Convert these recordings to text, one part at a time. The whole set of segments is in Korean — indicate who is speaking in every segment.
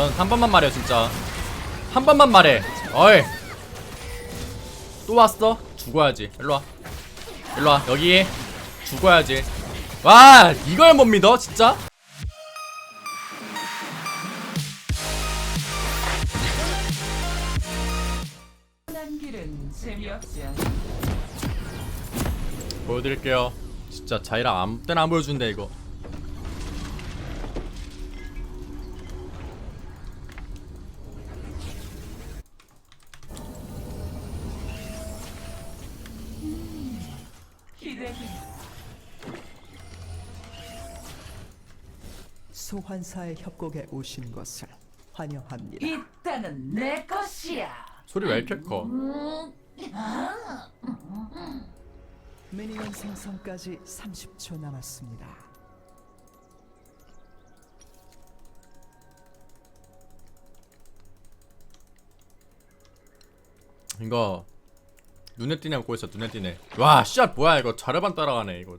Speaker 1: 전 한 번만 말해요 진짜. 한 번만 말해. 어이. 또 왔어? 죽어야지. 일로와. 일로와. 여기 죽어야지. 와 이걸 못 믿어 진짜? 보여드릴게요. 진짜 자이랑 아무 때나 안 보여준대 이거
Speaker 2: 소환사의 협곡에 오신 것을 환영합니다.
Speaker 3: 이 땅은 내 것이야.
Speaker 1: 소리 왜 이렇게 커?
Speaker 2: 미니언 생성까지 30초 남았습니다.
Speaker 1: 이거 눈에 띄네 먹고 있어 눈에 띄네 와 씨앗 뭐야 이거 자르반 따라가네 이거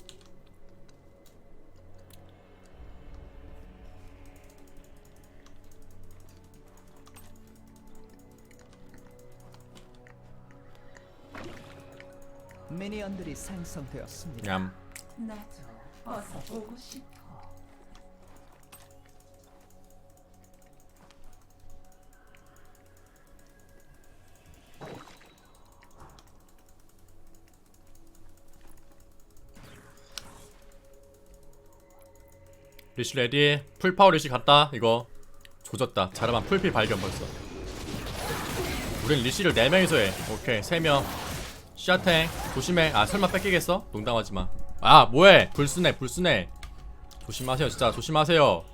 Speaker 2: 미니언들이 생성되었습니다.
Speaker 1: 냠
Speaker 3: 나도 어서 보고 싶어.
Speaker 1: 리시 레디 풀파워 리시 갔다 이거. 조졌다. 자르반 풀필 발견 벌써. 우린 리시를 4명이서 해. 오케이 3명. 씨앗탱 조심해. 아 설마 뺏기겠어? 농담하지마. 아 뭐해? 불순해 불순해. 조심하세요 진짜. 조심하세요.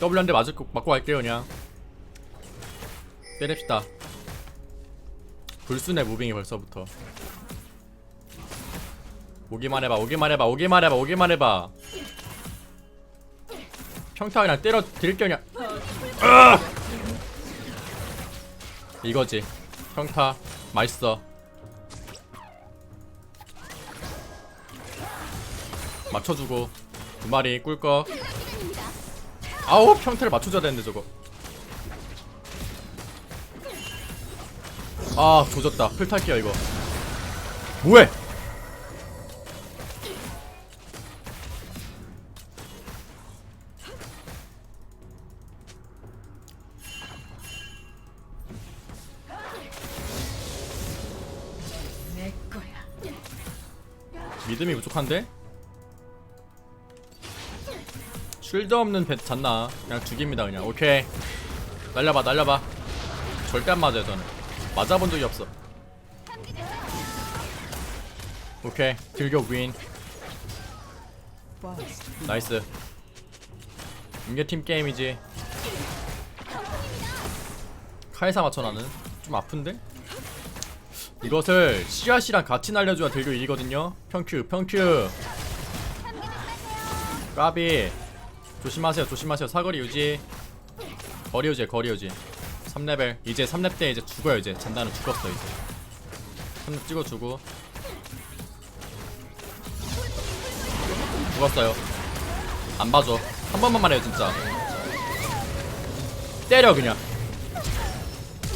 Speaker 1: W 한대 맞을 거 맞고 갈게요 그냥. 때립시다. 불순해 무빙이 벌써부터. 오기만 해봐 오기만 해봐 오기만 해봐 오기만 해봐 평타 그냥 때려 드릴게 그냥 으아! 이거지. 평타. 맛있어. 맞춰주고. 두 마리 꿀꺽. 아우 평타를 맞춰줘야 되는데 저거. 아 조졌다. 풀 탈게요 이거. 뭐해 믿음이 부족한데? 쉴드 없는 배 잤나? 그냥 죽입니다 그냥. 오케이. 날려봐 날려봐. 절대 안 맞아요 저는. 맞아본 적이 없어. 오케이. 들격 윈. 나이스. 이게 팀 게임이지. 카이사 맞춰 나는. 좀 아픈데? 이것을 씨앗이랑 같이 날려줘야 들교 일이거든요. 평큐 평큐. 까비. 조심하세요 조심하세요. 사거리 유지. 거리 유지 거리 유지. 3레벨. 이제 3렙 때 이제 죽어요 이제. 잔다는 죽었어 이제. 3렙 찍어주고. 죽었어요. 안 봐줘. 한 번만 말해요 진짜. 때려 그냥.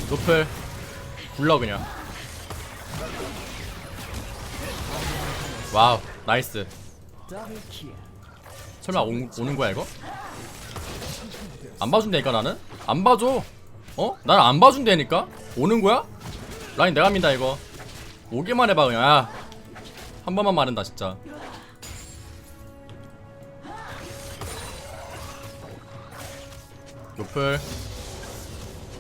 Speaker 1: 노플. 굴러 그냥 와우 나이스. 설마 오, 오는 거야 이거? 안 봐준다니까 나는? 안 봐줘 어? 나는 안 봐준다니까? 오는 거야? 라인 내가 민다 이거 오기만 해봐 그냥 야. 한 번만 마른다 진짜 노플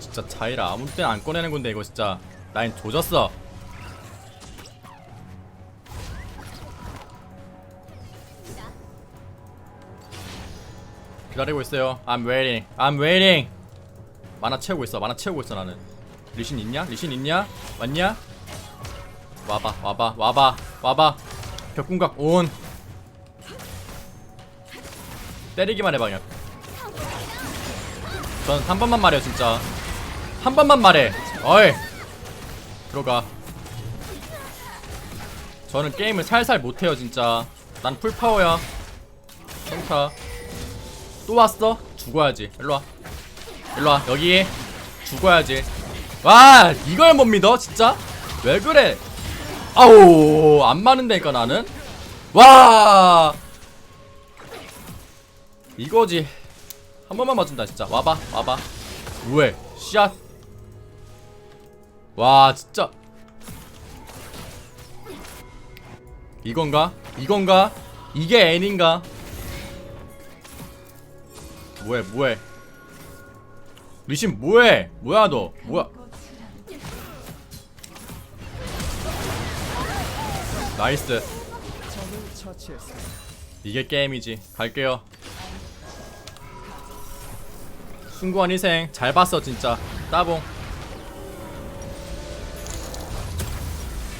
Speaker 1: 진짜 자이라 아무 때나 안 꺼내는 건데 이거 진짜 라인 조졌어 기다리고 있어요. I'm waiting. I'm waiting. 만화 채우고 있어. 만화 채우고 있어 나는. 리신 있냐? 리신 있냐? 왔냐? 와봐 와봐 와봐 와봐. 벽궁각 온. 때리기만 해봐 그냥. 전 한 번만 말해요 진짜. 한 번만 말해. 어이. 들어가. 저는 게임을 살살 못해요 진짜. 난 풀파워야. 평타 또 왔어? 죽어야지. 일로와. 일로와. 여기 죽어야지. 와 이걸 못 믿어 진짜? 왜 그래? 아우 안 맞는다니까 나는? 와! 이거지. 한 번만 맞춘다 진짜. 와봐 와봐. 왜 씨앗 와 진짜. 이건가? 이건가? 이게 N인가 뭐해 뭐해 리신 뭐해 뭐야 너 뭐야 나이스. 이게 게임이지 갈게요 숭고한 희생 잘 봤어 진짜 따봉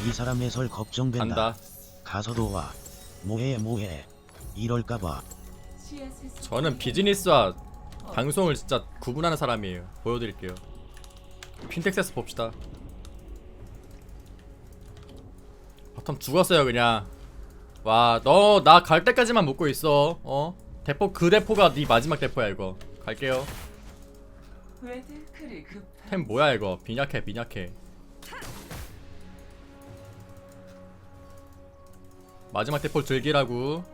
Speaker 4: 이 사람 해설 걱정된다.
Speaker 1: 간다
Speaker 4: 가서도 와. 뭐해 뭐해. 이럴까봐.
Speaker 1: 저는 비즈니스와 방송을 진짜 구분하는 사람이에요. 보여드릴게요. 핀텍스에서 봅시다. 바텀 죽었어요 그냥. 와 너 나 갈 때까지만 먹고 있어. 어? 대포 그 대포가 네 마지막 대포야 이거. 갈게요. 템 뭐야 이거? 빈약해 빈약해. 마지막 대포 즐기라고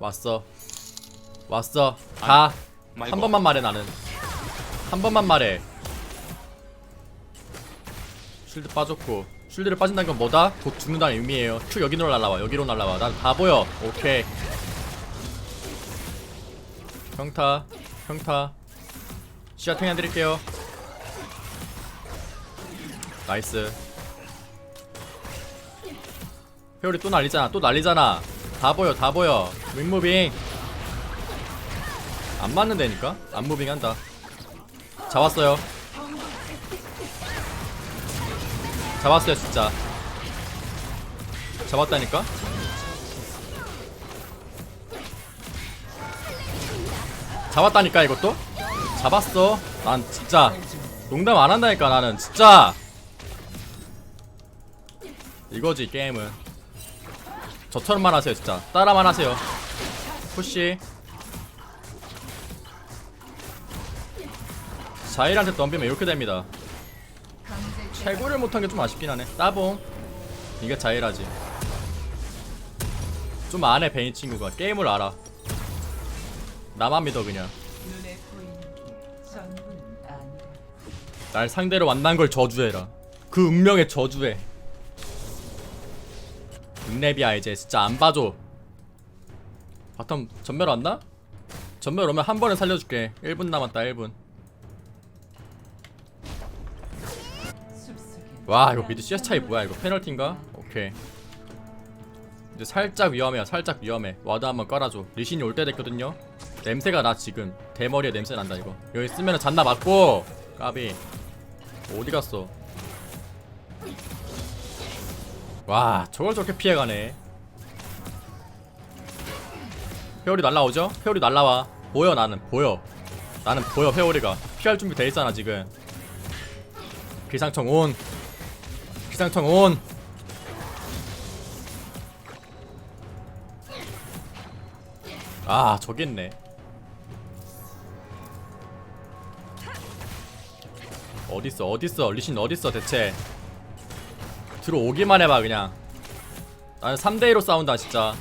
Speaker 1: 왔어. 왔어. 가. 한 번만 말해 나는. 한 번만 말해. 쉴드 빠졌고. 쉴드를 빠진다는 건 뭐다? 곧 죽는다는 의미예요. 큐 여기로 날라와. 여기로 날라와. 난 다 보여. 오케이. 평타. 평타. 시야 탱해 드릴게요. 나이스. 회오리 또 날리잖아. 또 날리잖아 다 보여 다 보여. 윙무빙. 안 맞는다니까? 안 무빙한다. 잡았어요. 잡았어요 진짜. 잡았다니까? 잡았다니까 이것도? 잡았어. 난 진짜 농담 안 한다니까 나는. 진짜! 이거지 게임은 저처럼만 하세요 진짜. 따라만 하세요. 푸시. 자일한테 덤비면 이렇게 됩니다. 최고를 못한 게 좀 아쉽긴 하네. 따봉. 이게 자일하지. 좀 안해 베인 친구가 게임을 알아. 나만 믿어 그냥. 날 상대로 만난 걸 저주해라. 그 운명의 저주해 빅랩이야 이제. 진짜 안 봐줘. 바텀 전멸 왔나? 전멸 오면 한 번에 살려줄게. 1분 남았다 1분.
Speaker 3: 숲속에
Speaker 1: 와 이거 미드 CS 차이 뭐야? 이거 페널티인가? 오케이. 이제 살짝 위험해요 살짝 위험해. 와드 한번 깔아줘. 리신이 올 때 됐거든요. 냄새가 나 지금. 대머리에 냄새 난다 이거. 여기 쓰면은 잔나 맞고. 까비. 어디 갔어 와 저걸 저렇게 피해가네. 회오리 날라오죠? 회오리 날라와. 보여 나는. 보여. 나는 보여 회오리가. 피할 준비 돼 있잖아 지금. 기상청 온. 기상청 온. 아, 저기 있네. 어딨어, 어딨어, 리신 어딨어, 대체. 들어오기만 해봐, 그냥. 나는 3대2로 싸운다, 진짜.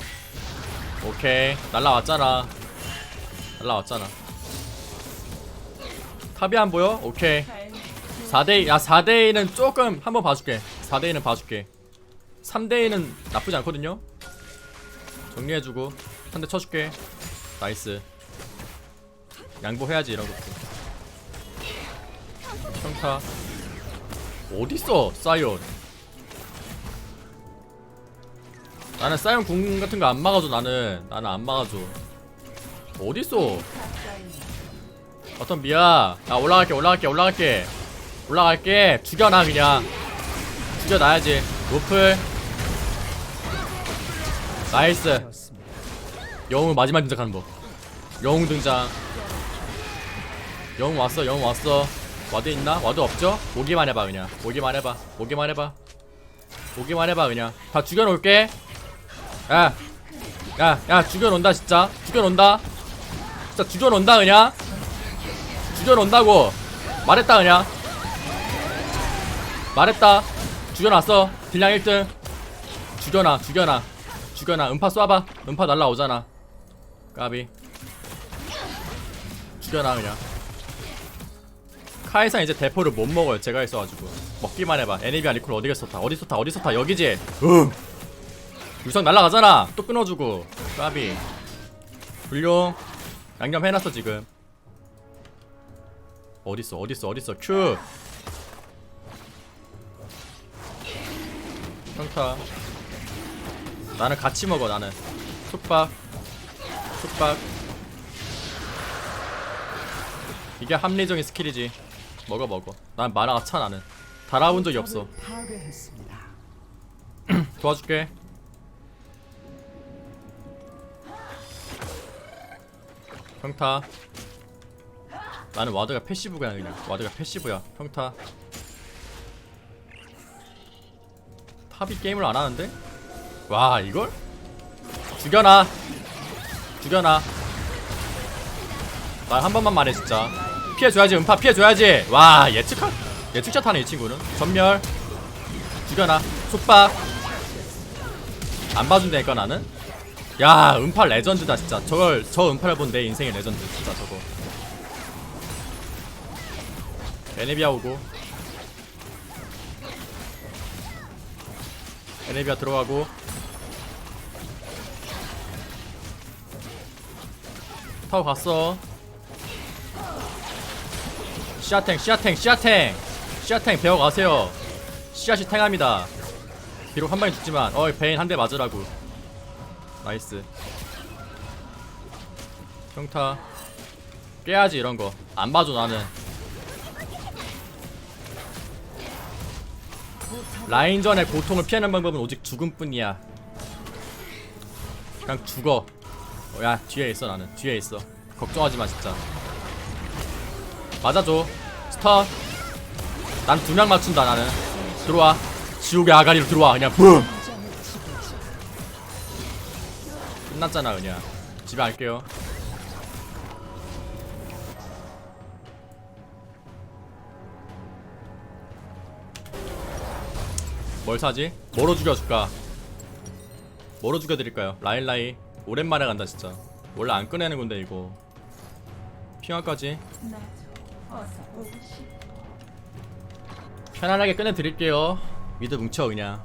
Speaker 1: 오케이. 날라왔잖아. 날라왔잖아. 탑이 안 보여? 오케이. 4대2, 야, 4대2는 조금 한번 봐줄게. 4대2는 봐줄게. 3대2는 나쁘지 않거든요? 정리해주고, 한 대 쳐줄게. 나이스. 양보해야지, 이런 것도. 평타. 어딨어, 사이온. 나는 사이온 궁 같은 거 안 막아줘, 나는. 나는 안 막아줘. 어딨어? 어떤 미야. 야, 올라갈게, 올라갈게, 올라갈게. 올라갈게. 죽여놔, 그냥. 죽여놔야지. 노플. 나이스. 영웅 마지막 등장하는 법. 영웅 등장. 영웅 왔어, 영웅 왔어. 와드 있나? 와드 없죠? 오기만 해봐 그냥. 오기만 해봐. 오기만 해봐. 오기만 해봐 그냥. 다 죽여놓을게. 야, 야, 야 죽여놓는다 진짜. 죽여놓는다. 진짜 주저논다 그냥. 주저논다고. 말했다 그냥. 말했다. 죽여놨어. 딜량 1등. 죽여놔 죽여놔. 죽여놔. 음파 쏴봐. 음파 날라오잖아. 까비. 죽여놔 그냥. 카이사 이제 대포를 못 먹어요. 제가 있어가지고. 먹기만 해봐. 애니비아 리콜 어디겠어 다? 어디서 타 어디서 타 여기지? 응 유성 날라가잖아. 또 끊어주고. 까비. 훌륭 양념 해놨어 지금. 어딨어 어딨어 어딨어. 큐. 평타. 나는 같이 먹어 나는. 숙박. 숙박. 이게 합리적인 스킬이지. 먹어 먹어. 난 만화가 차 나는. 달아본 적이 없어. 도와줄게 평타. 나는 와드가 패시브야 그냥 와드가 패시브야. 평타. 탑이 게임을 안 하는데? 와 이걸? 죽여놔. 죽여놔. 날한 번만 말해 진짜. 피해줘야지 음파 피해줘야지. 와 예측한 예측샷 하네 이 친구는. 전멸. 죽여놔. 속박. 안 봐준다니까 나는 야 음파 레전드다 진짜. 저걸 저 음파를 본 내 인생의 레전드 진짜 저거. 에네비아 오고. 에네비아 들어가고. 타고 갔어. 시아탱 시아탱 시아탱! 시아탱 배워가세요. 시아시 탱합니다. 비록 한 방에 죽지만 어이 베인 한 대 맞으라고 나이스. 평타. 깨야지 이런 거. 안 봐줘 나는. 라인전의 고통을 피하는 방법은 오직 죽음뿐이야. 그냥 죽어. 어, 야 뒤에 있어 나는. 뒤에 있어. 걱정하지 마 진짜. 맞아줘. 스턴. 난 두 명 맞춘다 나는. 들어와. 지옥의 아가리로 들어와 그냥. 붐 끝났잖아 그냥 집에 갈게요 뭘 사지? 뭐로 죽여줄까? 뭐로 죽여드릴까요? 라일라이 오랜만에 간다 진짜 원래 안 꺼내는 건데 이거 핑화까지. 편안하게 꺼내드릴게요 미드 뭉쳐 그냥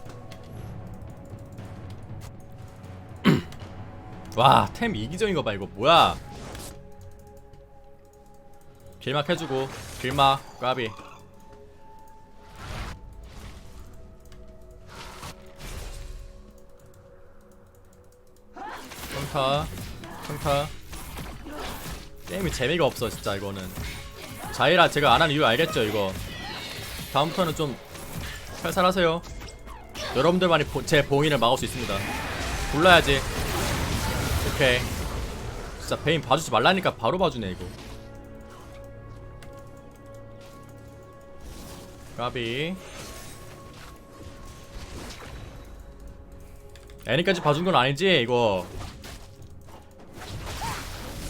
Speaker 1: 와 템 이기적인 거봐 이거 뭐야 길막 해주고 길막 까비 평타 평타 게임이 재미가 없어 진짜 이거는 자이라 제가 안 하는 이유 알겠죠 이거 다음부터는 좀 살살하세요. 여러분들만이 보- 제 봉인을 막을 수 있습니다. 골라야지. 오케이. 진짜 베인 봐주지 말라니까 바로 봐주네 이거. 까비. 애니까지 봐준 건 아니지 이거.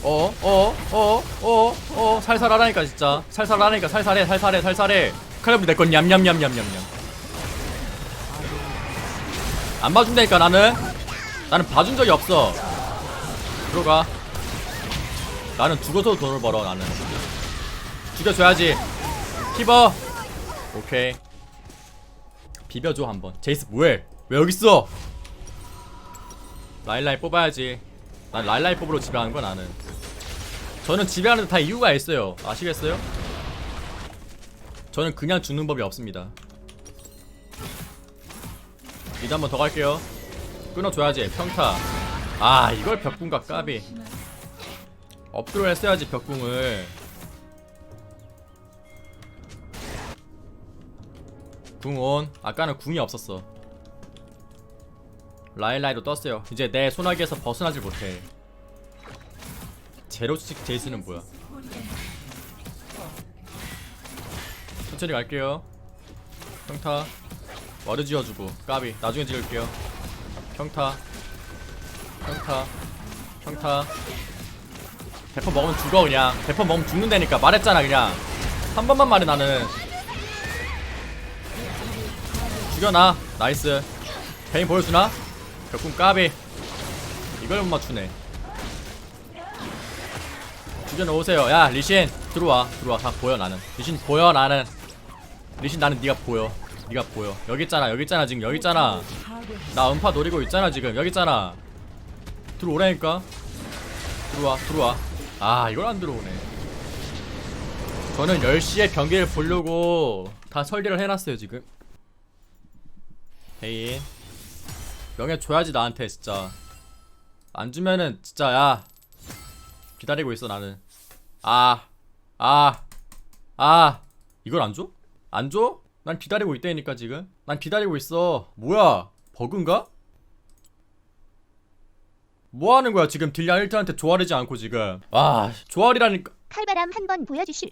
Speaker 1: 어, 어, 어, 어, 어, 살살하라니까 진짜. 살살하라니까 살살해, 살살해, 살살해. 칼럼이 내건 냠냠냠냠냠냠. 안 봐준다니까 나는. 나는 봐준 적이 없어. 들어가. 나는 죽어서 돈을 벌어 나는. 죽여줘야지. 티버. 오케이. 비벼줘 한번. 제이스 뭐해? 왜 여기 있어? 라일라이 뽑아야지. 난 라일라이 뽑으러 가는 거 나는. 저는 집에 가는데 다 이유가 있어요. 아시겠어요? 저는 그냥 죽는 법이 없습니다. 미드 한번 더 갈게요. 끊어줘야지. 평타. 아 이걸 벽궁과 까비. 엎드려 했어야지 벽궁을. 궁온. 아까는 궁이 없었어. 라일라이도 떴어요. 이제 내 소나기에서 벗어나질 못해. 제로스틱 제이스는 뭐야? 천천히 갈게요. 평타. 와드 지어주고 까비 나중에 지을게요. 평타. 평타. 평타. 대포 먹으면 죽어 그냥. 대포 먹으면 죽는다니까. 말했잖아 그냥. 한 번만 말해 나는. 죽여놔. 나이스. 베인 보여주나? 벽궁 까비. 이걸 못 맞추네. 죽여놓으세요. 야 리신. 들어와. 들어와. 다 보여 나는. 리신 보여 나는. 리신 나는 네가 보여. 네가 보여. 여기 있잖아. 여기 있잖아 지금. 여기 있잖아. 나 음파 노리고 있잖아 지금. 여기 있잖아 들어오라니까. 들어와 들어와. 아 이걸 안 들어오네. 저는 10시에 경기를 보려고 다 설계를 해놨어요 지금. 헤이. 명예 줘야지 나한테 진짜. 안 주면은 진짜 야. 기다리고 있어 나는. 아 아, 아, 이걸 안 줘? 안 줘? 난 기다리고 있다니까 지금. 난 기다리고 있어. 뭐야? 버그인가? 뭐 하는 거야 지금 딜량 1트한테 조아리지 않고 지금 와 조아리라니까
Speaker 5: 칼바람 한번 보여주실.